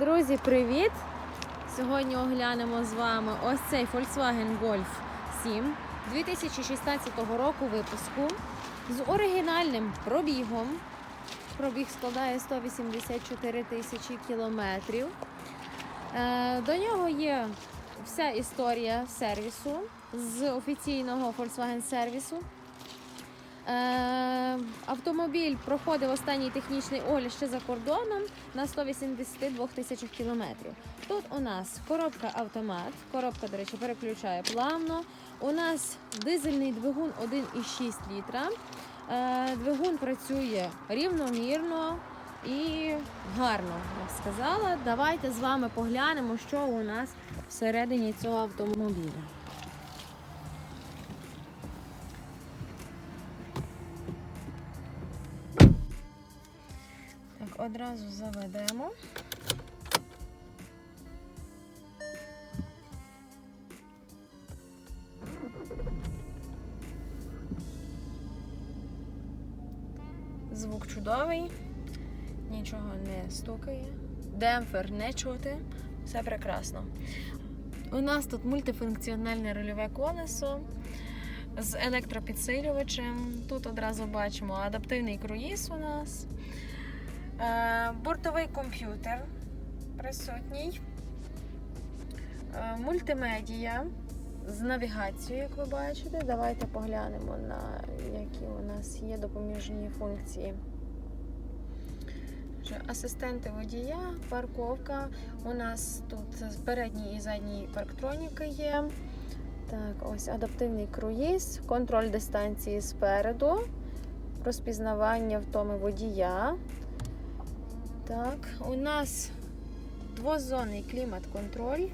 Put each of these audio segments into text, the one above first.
Друзі, привіт! Сьогодні оглянемо з вами ось цей Volkswagen Golf 7 2016 року випуску з оригінальним пробігом. Пробіг складає 184 тисячі кілометрів. Е, До нього є вся історія сервісу з офіційного Volkswagen сервісу. Е, Автомобіль проходив останній технічний огляд ще за кордоном на 182 тисячах кілометрів. Тут у нас коробка автомат. Коробка, до речі, переключає плавно. У нас дизельний двигун 1,6 літра. Е, Двигун працює рівномірно і гарно, я сказала. Давайте з вами поглянемо, що у нас всередині цього автомобіля. Одразу заведемо. Звук чудовий, нічого не стукає, демпфер не чути, все прекрасно. У нас тут мультифункціональне рульове колесо з електропідсилювачем. Тут одразу бачимо адаптивний круїз у нас. Е, Бортовий комп'ютер присутній. Е, Мультимедія з навігацією, як ви бачите. Давайте поглянемо на які у нас є допоміжні функції. Асистенти водія, парковка. У нас тут передній і задній парктроніки є. Так, ось адаптивний круїз, контроль дистанції спереду, розпізнавання втоми водія. Так, у нас двозонний клімат-контроль.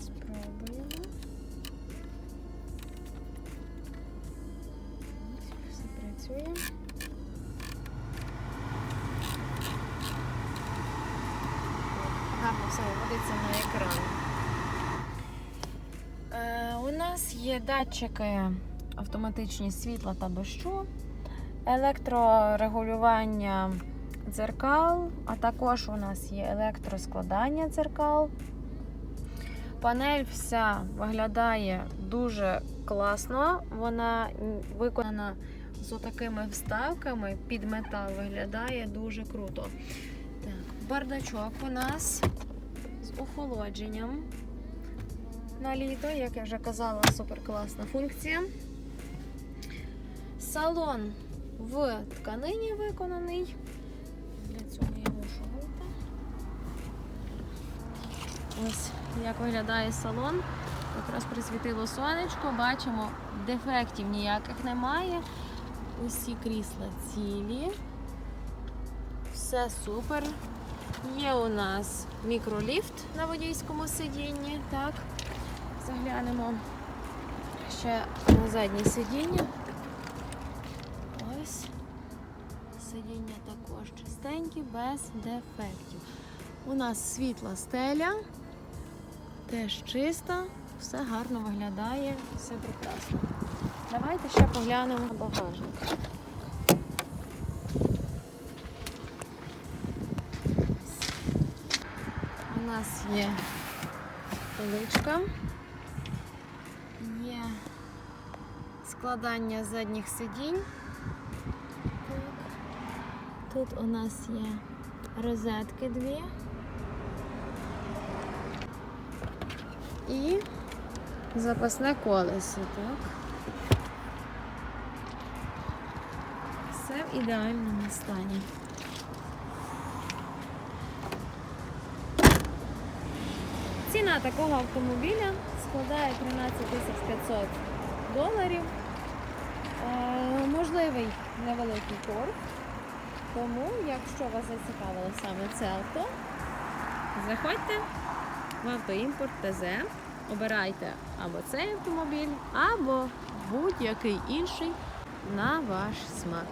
Спробуємо. Все працює. Гарно все виводиться на екран. Е, у нас є датчики автоматичні світла та дощу, електрорегулювання дзеркал, а також у нас є електроскладання дзеркал. Панель вся виглядає дуже класно. Вона виконана з отакими вставками під метал. Виглядає дуже круто. Так, бардачок у нас з охолодженням на літо, як я вже казала, супер класна функція. Салон в тканині виконаний. Для цього я мушу вийти. Ось як виглядає салон. Якраз присвітило сонечко, бачимо, дефектів ніяких немає. Усі крісла цілі. Все супер. Є у нас мікроліфт на водійському сидінні. Так, заглянемо ще на заднє сидіння. Ось. Сидіння також чистенькі, без дефектів. У нас світла стеля, теж чиста, все гарно виглядає, все прекрасно. Давайте ще поглянемо на багажник. У нас є поличка, є складання задніх сидінь. Тут у нас є розетки дві. І запасне колесо, так. Все в ідеальному стані. Ціна такого автомобіля складає 13 тисяч 500 доларів. Е, можливий невеликий торг. Тому, якщо вас зацікавило саме це авто, заходьте в автоімпорт ТЗ, обирайте або цей автомобіль, або будь-який інший на ваш смак.